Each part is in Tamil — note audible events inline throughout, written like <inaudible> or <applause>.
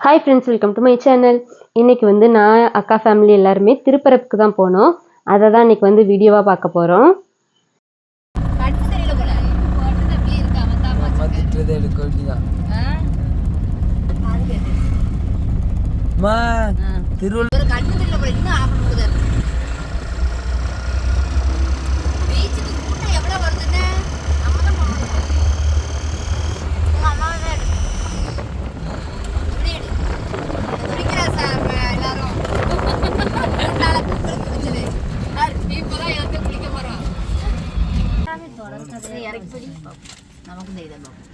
Hi friends welcome to my channel இன்னைக்கு வந்து நான் அக்கா ஃபேமிலி எல்லாருமே திருப்பரப்புக்கு தான் போனோம். அதை தான் இன்னைக்கு வந்து வீடியோவாக பார்க்க போகிறோம் கண்ணு தெரியல போல போட்டது அப்படியே இருக்கு அவன் தான் அம்மா திட்டுறதை எடுக்க வேண்டியதான் அது கேட்டு அம்மா திருவள்ளூர் ஒரு கண்ணு தெரியல போல இன்னும் ஆஃப் பண்ணுது பீச்சுக்கு கூட்டம் எவ்வளவு வருதுன்னு நம்ம தான் போகணும் உங்க அம்மாவை தான் எடு. இப்படி எடு. குளிக்கிறா சார் இப்ப எல்லாரும் நாளை குளிக்கிறது முடிஞ்சது. சார், நீ இப்பதான் என்கிட்ட குளிக்க போறோம். சரி, இறக்கி படி. நமக்கும் தான் இதை பார்ப்போம்.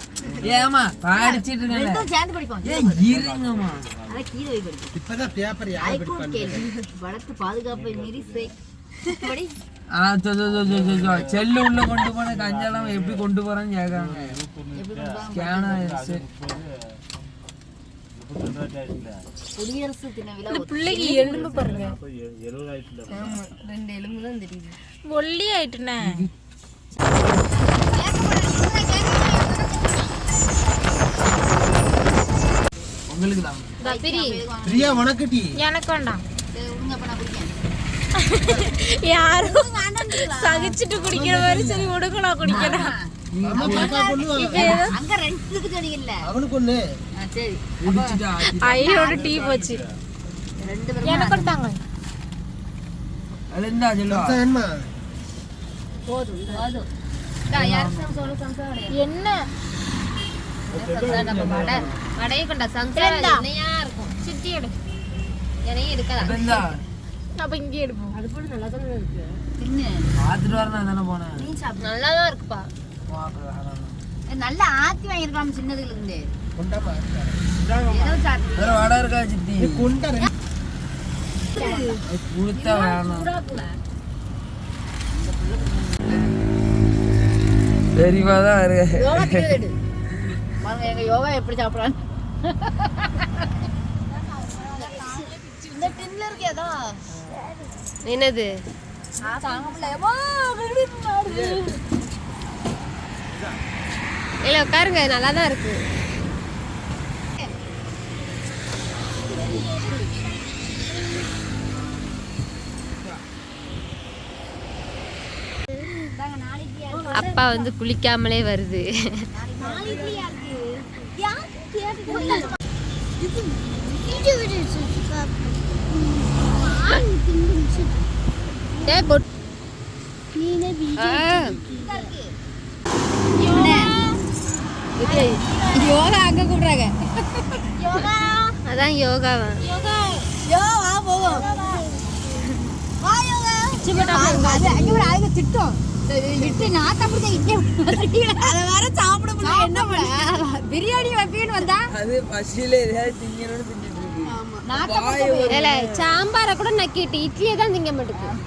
ஏமா படிச்சிட்டு இருக்கேன்ல ரெண்டும் சேர்ந்து படிப்போம். ஏய் இருங்கம்மா. அதான் கீழே போய் படிப்போம். இப்பதான் பேப்பர் யார் கேள்வி. வடக்கு பாதுகாப்பை மீறி படி. ஆ சொ சொ சொ சொ, சொ, சொ. செல்லு உள்ள கொண்டு போன கஞ்செல்லாம் எப்படி கொண்டு போறான்னு கேக்குறாங்க? ஸ்கேன் குடியரசு தின விழா பிள்ளைக்கு எலும்பு பாருங்க. ஆமா, ரெண்டு எலும்பு தான் தெரியுது. ஒல்லி ஆயிட்டுனே உங்களுக்கு தான். பிரியா உனக்கு டீ. எனக்கு வேண்டாம். யாரும் சகிச்சுட்டு குடிக்கிற மாதிரி சரி விடுங்க நான் குடிக்கிறேன் ஐயோட டீ போச்சு. எனக்கு. என்ன? சம்சா நம்ம வடை வடையை கொண்டா சம்சா எண்ணெயா இருக்கும் சிட்டி எடு அது இருந்தா அப்ப இங்கே எடுப்போம் தின்னு பார்த்துட்டு வரணும் தானே போனேன் நீ சாப்பிடு நல்லா தான் இருக்குப்பா. நல்லா ஆத்தி வாங்கிருக்கலாம் சின்னதுல இருந்து வடை இருக்கா சித்தி கொண்டா அது வேணும் தான் இருக்கு. பாருங்க எங்க யோகா எப்படி சாப்பிடுறான்னு இந்த டின்ல என்னது. இல்ல உட்காருங்க நல்லா தான் இருக்கு அப்பா வந்து குளிக்காமலே வருது. யோகா அங்க கூப்பிடுறாங்க அதான் யோகாவா யோகா ஆளுங்க திட்டம். விட்டு நான் தப்பிச்சு இங்கே அதை வேற சாப்பிட முடியல என்ன பண்ண? பிரியாணி வைப்பீன்னு வந்தா? அது பசியில எதையாவது திங்கணும்னு திங்கிட்டு இருக்கு. சாம்பாரை கூட நக்கிட்டு இட்லியை தான் திங்க மாட்டேங்குது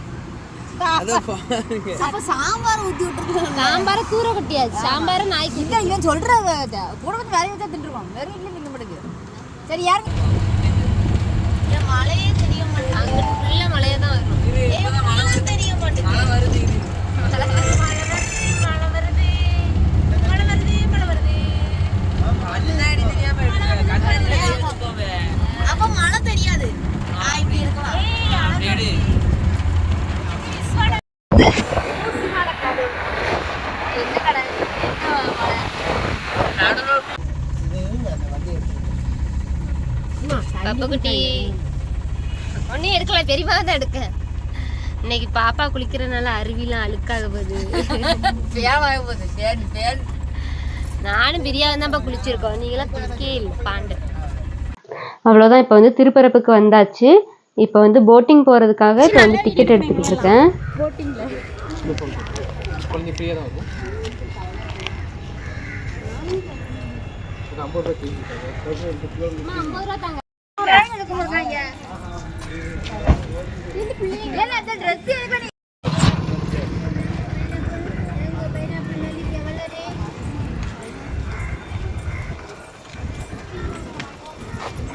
சாம்பார் ஊத்தி விட்டுருக்காங்க சாம்பாரை தூர கொட்டியாச்சு. சாம்பாரை நாய்க்கு இல்ல இவன் சொல்ற கூட வந்து வேற வச்சா தின்றுவான் வெறும் இட்லி திங்க மாட்டேங்குது சரி யாருக்கு மழையே தெரிய மாட்டேங்குது. அங்க ஃபுல்லா மழையா தான் வரும் தெரிய மாட்டேங்குது. மழை தெரியாம தெரியாது குட்டி. ஒன்னும் எடுக்கல பெரியமா தான் எடுக்க. இன்னைக்கு பாப்பா குளிக்கிறனால அருவிலாம் அழுக்காக போகுது. நானும் பிரியாவும் தான்ப்பா குளிச்சிருக்கோம். நீங்களாம் குளிக்கவே இல்லை பாண்டு. அவ்வளோதான் இப்போ வந்து திருப்பரப்புக்கு வந்தாச்சு. இப்போ வந்து போட்டிங் போகிறதுக்காக இப்போ வந்து டிக்கெட் எடுத்துக்கிட்டு இருக்கேன். கொஞ்சம் ஃப்ரீயா தான் இருக்கும் ஒரு ஐம்பது ரூபாய் தீர்ந்து ஏன்னா அந்த ட்ரெஸ் எடுக்க நீ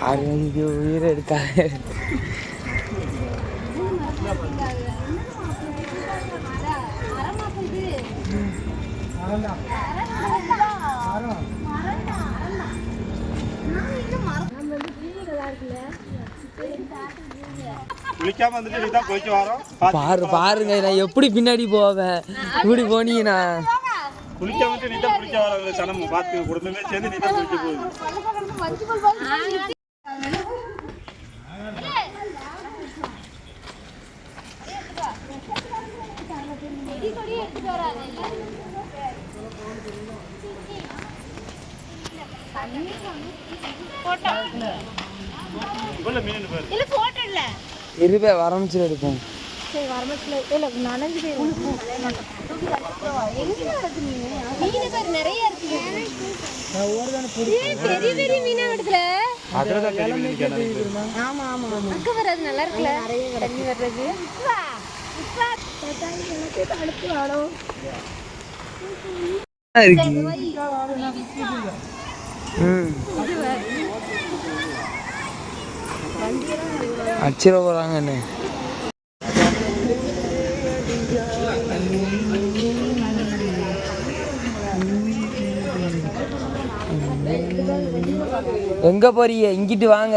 ஐயோ உயிரை எடுக்காது மரம் குளிக்காம வந்துட்டு நீ தான் குளிக்க வரோம். பாரு பாருங்க நான் எப்படி பின்னாடி போவேன்? இப்படி போனீங்கன்னா. குளிக்காம வந்துட்டு நீ தான் குளிக்க வரோம் சனம். பார்த்து குடும்பமே சேர்ந்து நீ தான் குளிக்க போகுது. இவ்வளவு மீன் பாரு. இருபே வரமிச்சு எடுப்போம். பெரிய பெரிய மீனா எடுக்கல அதில் தான் பெரிய மீன் கேட்டாங்க அங்க வர்றது நல்லா இருக்குல்ல? தண்ணி வர்றது. இருக்கு ம். அச்சிட போறாங்க என்ன? எங்க போறீங்க? இங்கிட்டு வாங்க.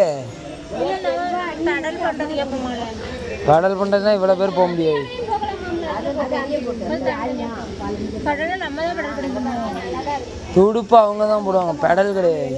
கடல் பண்றதுனா இவ்வளவு பேர் போக முடியாது. துடுப்பு அவங்க தான் போடுவாங்க. பெடல் கிடையாது.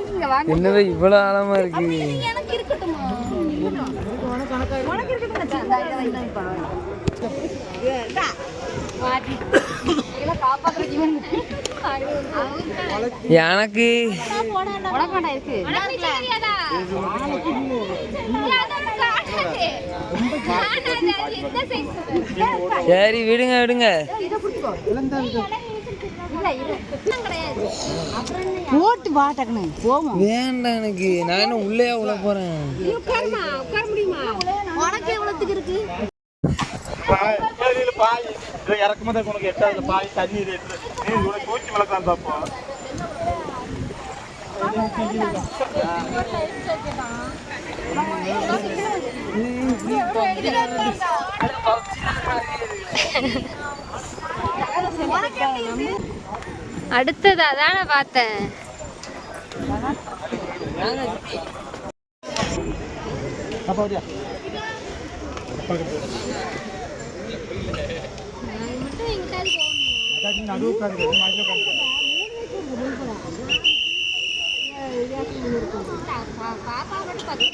காணு. என்னது இவ்வளவு ஆழமா இருக்கு? எனக்கு இருக்கட்டுமா? <laughs> எனக்கு. சரி விடுங்க விடுங்க. போட்டு வாட்டக்கணு போவோம். வேண்டாம் எனக்கு. நான் என்ன உள்ளே உள்ள போறேன்? உனக்கு எவ்வளவுக்கு இருக்கு. பாய் உனக்கு எட்டாவது பாய் தண்ணி உனக்கு தூக்கி வளர்க்கலாம் பார்ப்போம் அடுத்தது அதான பார்த்தேன். பாப்பா மட்டும் பத்து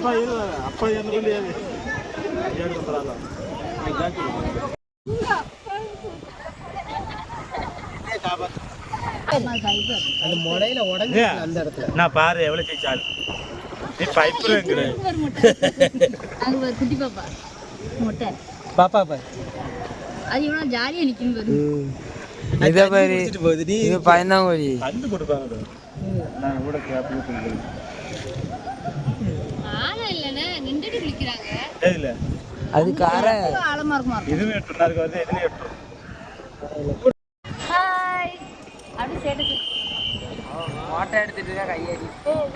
அப்பா இரு அப்பா என்ன பண்ணி ஏழு நம்பராதா அந்த முடையில உடஞ்சி அந்த இடத்துல. நான் பாரு எவ்வளவு ஜெயிச்சாலும். நீ பைப்புங்கிற குட்டி பாப்பா மொட்டை பாப்பா பாரு. அது இவ்வளவு ஜாலியா நிக்கும் பாரு இதை நீ. இது பயந்தாங்கோழி. கண்டு கொடுப்பாங்க. நான் கூட கேப்பு ஆழம் அது கார இதுவும் எட்டு நாளுக்கு வருது இதுலயும் எட்டு. ஹாய் அப்படி ஸ்டேட்டஸ் மாட்டை எடுத்துட்டு கையடி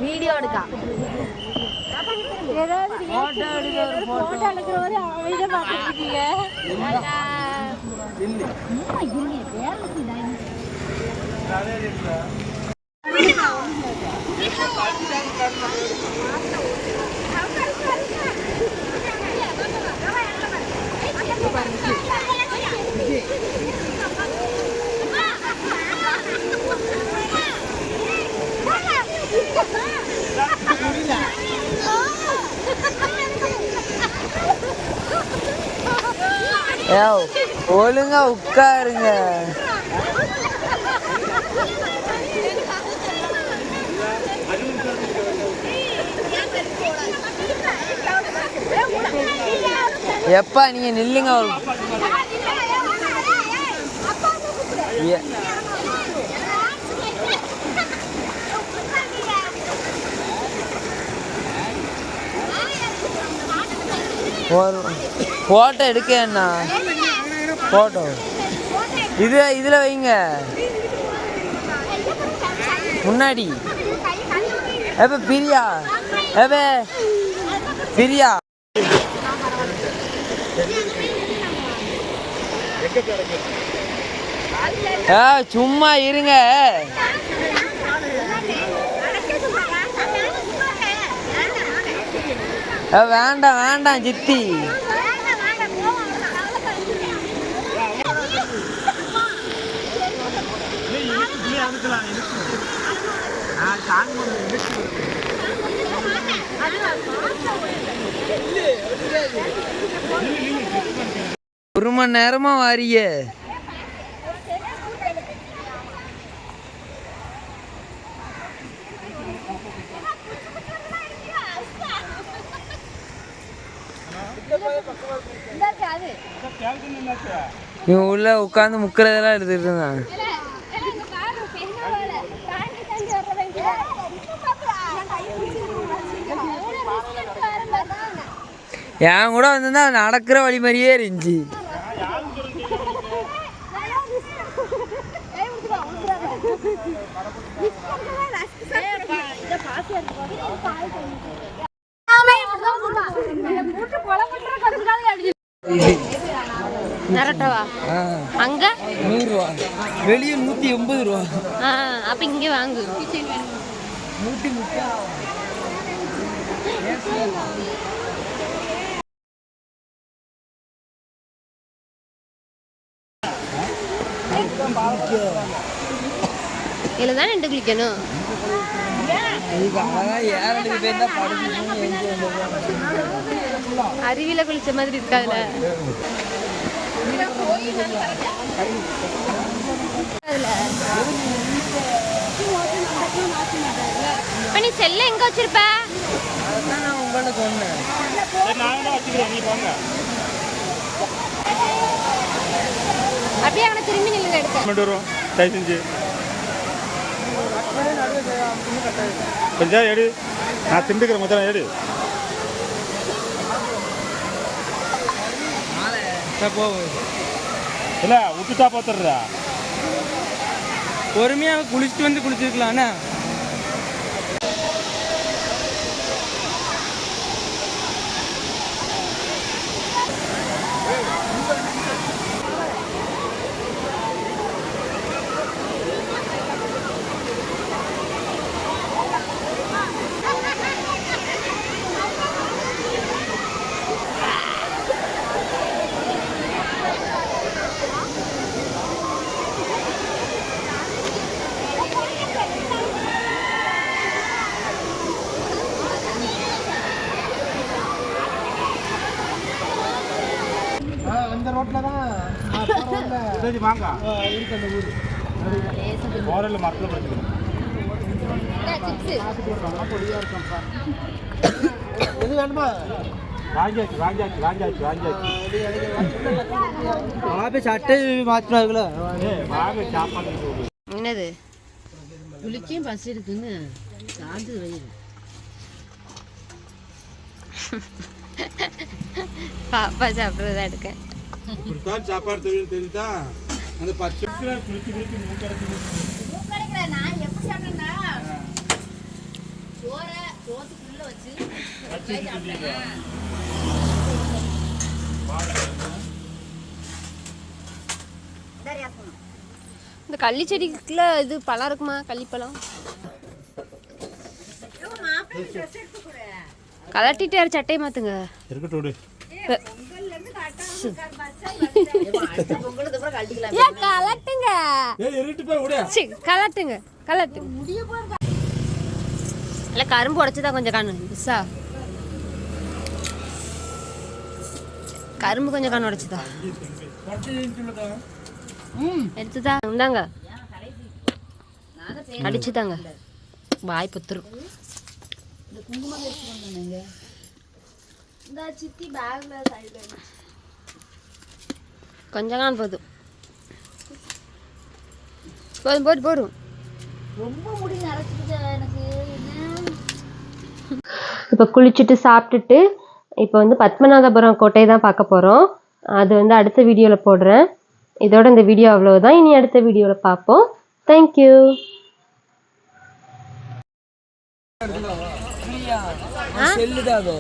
வீடியோ எடுக்கா. போட்டோ எடுக்கிறவரை அமைதியா பார்த்துட்டு இருக்கீங்க. ஏய், ஒழுங்கா உட்காருங்க. எப்பா நீங்க நில்லுங்க ஒரு- ஏ- ஒரு ஃபோட்டோ எடுக்க என்ன ஃபோட்டோ இது இதில் வைங்க. முன்னாடி. எப்ப பிரியா? எப்ப? பிரியா. சும்மா இருங்க. வேண்டாம் வேண்டாம் சித்தி. ஒரு மணி நேரமா வாரிய. இவன் உள்ள உட்காந்து முக்கிறதெல்லாம் எடுத்துட்டு இருந்தான். என் கூட வந்திருந்தா நடக்கிற வழி மாதிரியே இருந்துச்சு. நிரட்டவா? அங்க? நூறுரூவா. வெளியே நூற்றி எண்பது ரூபா அப்ப இங்க வாங்கு. நூற்றி முப்பது. இதுல தான் நின்று குளிக்கணும்? அருவியில குளிச்ச மாதிரி இருக்காதுல இப்ப நீ செல்ல எங்க வச்சிருப்ப? அப்படியே அவனை திரும்பி நில்லுங்க எடுக்க தயவு செஞ்சு. எடு. நான் திண்டுக்கிறேன் முதல்ல எடு. போ இல்லை விட்டுட்டா பார்த்துடுறா பொறுமையாக குளிச்சுட்டு வந்து குளிச்சிருக்கலாம்ண்ணா அந்த ரோட்ல தான் சரி வாங்க. இருக்கு அந்த ஊர் ஓரல் மரத்தில் படிச்சுக்கிறேன் எது வேணுமா? வாங்கியாச்சு வாங்கியாச்சு வாங்கியாச்சு வாங்கியாச்சு. போய் சட்டை மாற்றினார்களோ ஏய், வாங்க சாப்பாடு போடு. என்னது? குளிக்கும் பஸ் இருக்குன்னு சாந்து வயிறு பாப்பா சாப்பிட்றதா எடுக்க. இப்படித்தான் சாப்பாடு தெரியும் தெரியுதா அந்த பச்சை குளிச்சு குளிச்சு மூக்கடைச்சு நான் எப்படி சாப்பிட்டேன்னா சோறை சோத்துக்குள்ள வச்சு இந்த கள்ளி செடிக்குள்ள இது பழம் இருக்குமா? கள்ளிப்பழம் கலட்டிட்டு சட்டையை மாத்துங்க? இருக்கட்டும் <laughs> கலட்டுங்க? கலட்டுங்க கலட்டுங்க. இல்ல கரும்பு உடைச்சுதா கொஞ்சம் கண்ணு. மிஸ்ஸா கரும்பு கொஞ்சம் கண்ணு உடைச்சுதா? எடுத்துதா? இந்தாங்க. அடிச்சுதாங்க வாய் புத்துரும். கொஞ்சம் காண் போதும். போதும் போதும் போதும். ரொம்ப முடி எனக்கு இப்போ குளிச்சுட்டு சாப்பிட்டுட்டு இப்போ வந்து பத்மநாதபுரம் கோட்டை தான் பார்க்க போகிறோம் அது வந்து அடுத்த வீடியோவில் போடுறேன். இதோட இந்த வீடியோ அவ்வளவுதான். இனி அடுத்த வீடியோவில் பார்ப்போம். தேங்க்யூ செல்லுதாகோ